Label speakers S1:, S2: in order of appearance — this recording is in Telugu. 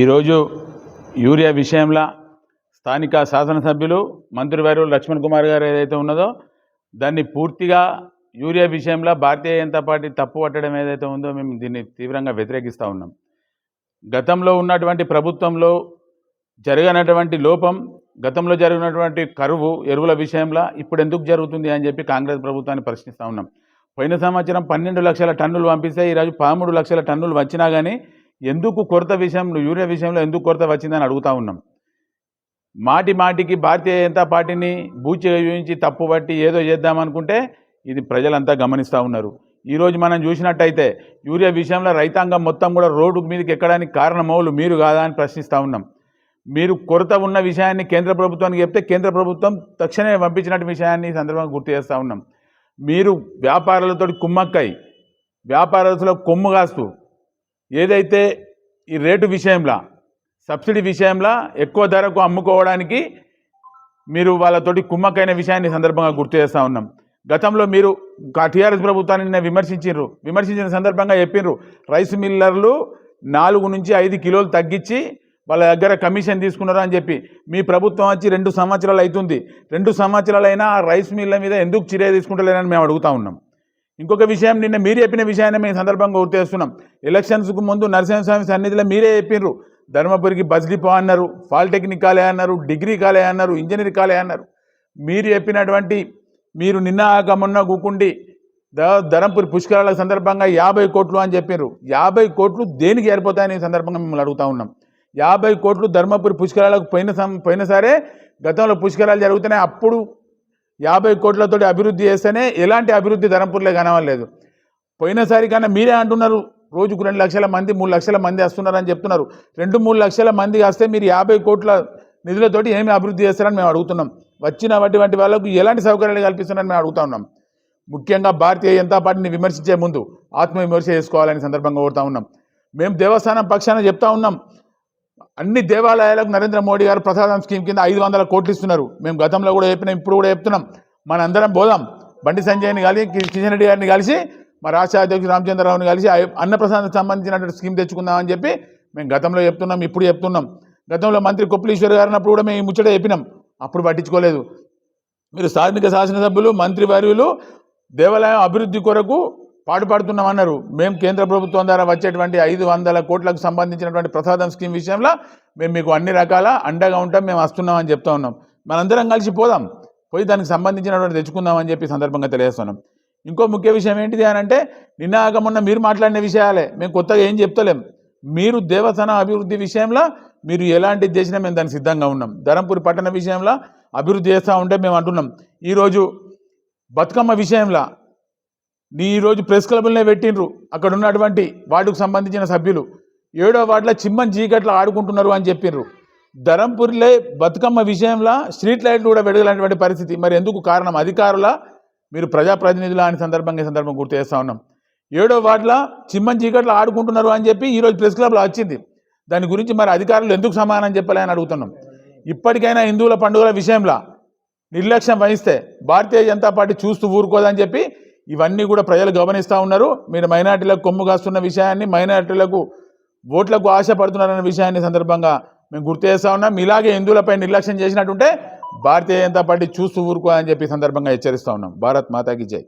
S1: ఈరోజు యూరియా విషయంలో స్థానిక శాసనసభ్యులు మంత్రివారు లక్ష్మణ్ కుమార్ గారు ఏదైతే ఉన్నదో దాన్ని పూర్తిగా యూరియా విషయంలో భారతీయ జనతా పార్టీ తప్పు పట్టడం ఏదైతే ఉందో మేము దీన్ని తీవ్రంగా వ్యతిరేకిస్తూ ఉన్నాం. గతంలో ఉన్నటువంటి ప్రభుత్వంలో జరగనటువంటి లోపం గతంలో జరిగినటువంటి కరువు ఎరువుల విషయంలో ఇప్పుడు ఎందుకు జరుగుతుంది అని చెప్పి కాంగ్రెస్ ప్రభుత్వాన్ని ప్రశ్నిస్తూ ఉన్నాం. పోయిన సంవత్సరం పన్నెండు లక్షల టన్నులు పంపిస్తే ఈరోజు పదమూడు లక్షల టన్నులు వచ్చినా కానీ ఎందుకు కొరత విషయంలో యూరియా విషయంలో ఎందుకు కొరత వచ్చిందని అడుగుతా ఉన్నాం. మాటి మాటికి భారతీయ జనతా పార్టీని బూచి చూపించి తప్పు పట్టి ఏదో చేద్దామనుకుంటే ఇది ప్రజలంతా గమనిస్తూ ఉన్నారు. ఈరోజు మనం చూసినట్టయితే యూరియా విషయంలో రైతాంగం మొత్తం కూడా రోడ్డు మీదకి ఎక్కడానికి కారణమౌలు మీరు కాదా అని ప్రశ్నిస్తూ ఉన్నాం. మీరు కొరత ఉన్న విషయాన్ని కేంద్ర ప్రభుత్వానికి చెప్తే కేంద్ర ప్రభుత్వం తక్షణమే పంపించినట్టు విషయాన్ని ఈ సందర్భంగా గుర్తు చేస్తూ ఉన్నాం. మీరు వ్యాపారులతో కుమ్మక్కై వ్యాపారస్తులకు కొమ్ము కాస్తూ ఏదైతే ఈ రేటు విషయంలో సబ్సిడీ విషయంలో ఎక్కువ ధరకు అమ్ముకోవడానికి మీరు వాళ్ళతోటి కుమ్మకైన విషయాన్ని సందర్భంగా గుర్తు చేస్తూ ఉన్నాం. గతంలో మీరు టీఆర్ఎస్ ప్రభుత్వాన్ని నిన్న విమర్శించారు విమర్శించిన సందర్భంగా చెప్పిర్రు. రైస్ మిల్లర్లు నాలుగు నుంచి ఐదు కిలోలు తగ్గించి వాళ్ళ దగ్గర కమిషన్ తీసుకున్నారు అని చెప్పి. మీ ప్రభుత్వం వచ్చి రెండు సంవత్సరాలు అవుతుంది. రెండు సంవత్సరాలైనా ఆ రైస్ మిల్ల మీద ఎందుకు చర్య తీసుకుంటలేరని మేము అడుగుతా ఉన్నాం. ఇంకొక విషయం నిన్న మీరు చెప్పిన విషయాన్ని మేము సందర్భంగా గుర్తు చేస్తున్నాం. ఎలక్షన్స్కు ముందు నరసింహస్వామి సన్నిధిలో మీరే చెప్పినారు ధర్మపురికి బజ్లిపో అన్నారు పాలిటెక్నిక్ కాలే అన్నారు డిగ్రీ కాలే అన్నారు ఇంజనీర్ కాలే అన్నారు. మీరు చెప్పినటువంటి మీరు నిన్న ఆగమన్న కూకుండి ద పుష్కరాల సందర్భంగా యాభై కోట్లు అని చెప్పారు యాభై కోట్లు దేనికి ఏర్పడతాయనే సందర్భంగా మిమ్మల్ని అడుగుతా ఉన్నాం. యాభై కోట్లు ధర్మపురి పుష్కరాలకు పోయిన సం పోయినసారే గతంలో పుష్కరాలు జరుగుతున్నాయి. అప్పుడు యాభై కోట్లతోటి అభివృద్ధి చేస్తేనే ఎలాంటి అభివృద్ధి ధరంపూర్లో కనవలేదు పోయినసారి కన్నా మీరే అంటున్నారు రోజుకు రెండు లక్షల మంది మూడు లక్షల మంది వస్తున్నారని చెప్తున్నారు. రెండు మూడు లక్షల మంది వస్తే మీరు యాభై కోట్ల నిధులతోటి ఏమి అభివృద్ధి చేస్తారని మేము అడుగుతున్నాం. వచ్చిన వంటి వంటి వాళ్ళకు ఎలాంటి సౌకర్యాలు కల్పిస్తున్నారని మేము అడుగుతా ఉన్నాం ముఖ్యంగా భారతీయ జనతా పార్టీని విమర్శించే ముందు ఆత్మవిమర్శ చేసుకోవాలని సందర్భంగా కోరుతా ఉన్నాం. మేము దేవస్థానం పక్షాన చెప్తా ఉన్నాం అన్ని దేవాలయాలకు నరేంద్ర మోడీ గారు ప్రసాదం స్కీమ్ కింద ఐదు వందల కోట్లు ఇస్తున్నారు మేము గతంలో కూడా చెప్పినాం ఇప్పుడు కూడా చెప్తున్నాం. మనందరం పోదాం. బండి సంజయ్ని కలిసి కిషన్ రెడ్డి గారిని కలిసి మా రాష్ట్ర అధ్యక్షుడు రామచంద్రరావుని కలిసి అయ్య- అన్నప్రసాదం సంబంధించినటువంటి స్కీమ్ తెచ్చుకుందామని చెప్పి మేము గతంలో చెప్తున్నాం ఇప్పుడు చెప్తున్నాం. గతంలో మంత్రి కొప్పులీశ్వర్ గారు అన్నప్పుడు కూడా మేము ఈ ముచ్చట చెప్పినాం. అప్పుడు పట్టించుకోలేదు. మీరు స్థానిక శాసనసభ్యులు మంత్రివర్యులు దేవాలయం అభివృద్ధి కొరకు పాటుపడుతున్నామన్నారు మేము కేంద్ర ప్రభుత్వం ద్వారా వచ్చేటువంటి ఐదు వందల కోట్లకు సంబంధించినటువంటి ప్రసాదం స్కీమ్ విషయంలో మేము మీకు అన్ని రకాల అండగా ఉంటాం మేము వస్తున్నామని చెప్తా ఉన్నాం. మనందరం కలిసి పోదాం. పోయి దానికి సంబంధించినటువంటి తెచ్చుకుందామని చెప్పి సందర్భంగా తెలియజేస్తున్నాం. ఇంకో ముఖ్య విషయం ఏంటిది అని అంటే నిన్న మొన్న మీరు మాట్లాడిన విషయాలే. మేము కొత్తగా ఏం చెప్తలేం. మీరు దేవస్థానం అభివృద్ధి విషయంలో మీరు ఎలాంటిది చేసినా మేము దానికి సిద్ధంగా ఉన్నాం. ధరంపూర్ పట్టణ విషయంలో అభివృద్ధి చేస్తూ ఉంటే మేము అంటున్నాం. ఈరోజు బతుకమ్మ విషయంలో నీ ఈరోజు ప్రెస్ క్లబ్లనే పెట్టిండ్రు. అక్కడ ఉన్నటువంటి వార్డుకు సంబంధించిన సభ్యులు. ఏడో వార్డులో చిమ్మన్ చీకట్లో ఆడుకుంటున్నారు అని చెప్పిండ్రు ధరంపూర్లే బతుకమ్మ విషయంలో స్ట్రీట్ లైట్లు కూడా వెడగలనేటువంటి పరిస్థితి. మరి ఎందుకు కారణం? అధికారుల మీరు ప్రజాప్రతినిధుల అని సందర్భంగా సందర్భం గుర్తు చేస్తూ ఉన్నాం. ఏడో వార్డులో చిమ్మన్ చీకట్లో ఆడుకుంటున్నారు అని చెప్పి ఈరోజు ప్రెస్ క్లబ్లో వచ్చింది. దాని గురించి మరి అధికారులు ఎందుకు సమానం చెప్పలే అని అడుగుతున్నాం. ఇప్పటికైనా హిందువుల పండుగల విషయంలో నిర్లక్ష్యం వహిస్తే భారతీయ జనతా పార్టీ చూస్తూ ఊరుకోదని చెప్పి ఇవన్నీ కూడా ప్రజలు గమనిస్తూ ఉన్నారు. మీరు మైనార్టీలకు కొమ్ము కాస్తున్న విషయాన్ని మైనార్టీలకు ఓట్లకు ఆశపడుతున్నారన్న విషయాన్ని సందర్భంగా మేము గుర్తు చేస్తా ఉన్నాం. ఇలాగే హిందువులపై నిర్లక్ష్యం చేసినట్టుంటే భారతీయ జనతా పార్టీ చూస్తూ ఊరుకో అని చెప్పి సందర్భంగా హెచ్చరిస్తూ ఉన్నాం. భారత్ మాతాకి జై.